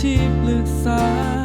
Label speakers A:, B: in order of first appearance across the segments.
A: ที่ปรึกษา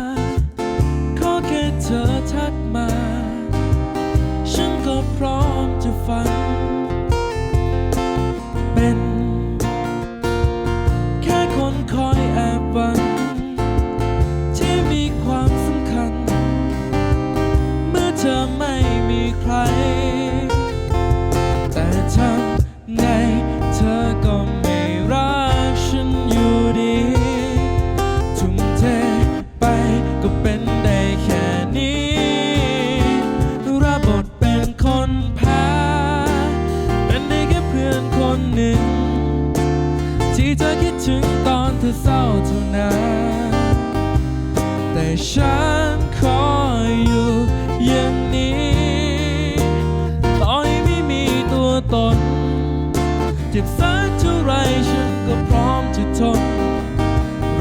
A: จ็บสักเท่าไรฉันก็พร้อมจะทน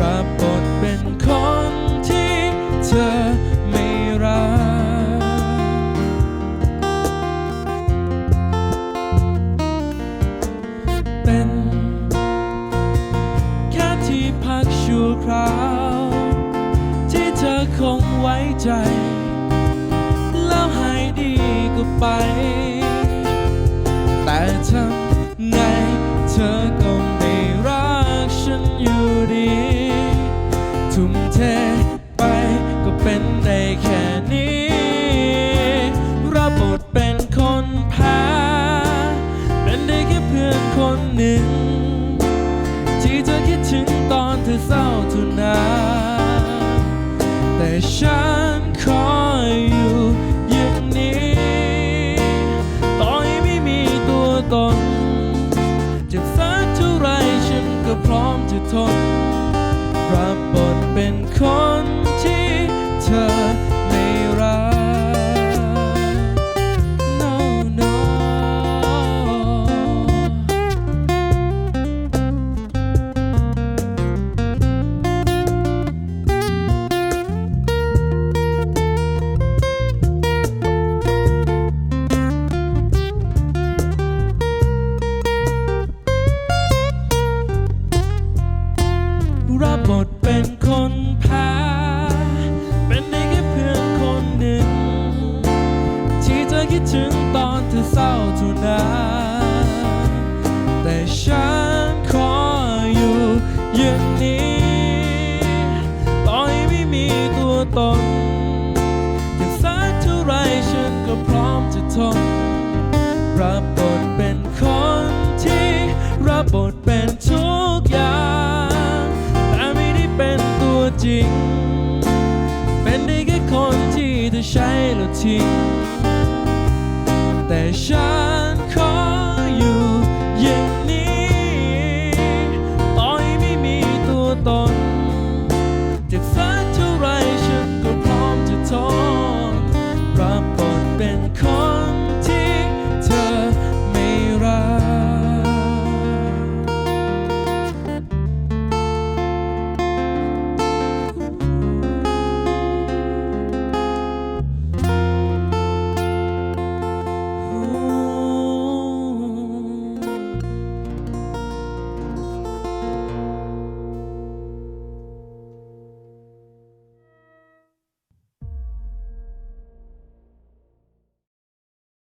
A: รับบทเป็นคนที่เธอไม่รัก เป็นแค่ที่พักชั่วคราว ที่เธอคงไว้ใจ แล้วหายดีก็ไป แต่ทำ ไปก็เป็นได้แค่นี้รับบทเป็นคนแพ้เป็นได้แค่เพื่อนคนหนึ่ง ที่เธอคิดถึงตอนเธอเศร้าเท่านั้นแต่ฉันคอยอยู่อย่างนี้ต่อให้ไม่มีตัวตนจ็บสักเท่าไรฉันก็พร้อมจะทนรับบท เป็ ดถึงตอนเธอเศร้าเท่านั้นแต่ฉันขออยู่อย่างนี้ต่อให้ไม่มีตัวตนจะสักเท่าไรฉันก็พร้อมจะทนรับบทเป็นคนที่รับบทเป็นทุกอย่างแต่ไม่ได้เป็นตัวจริง เป็นได้แค่คนที่เธอใช้แล้วทิ้ง แต่ฉันขออยู่อย่างนี้ ต่อยไม่มีตัวตนเจ็บสักเท่าไรฉันก็พร้อมจะทนรับบทเป็นคน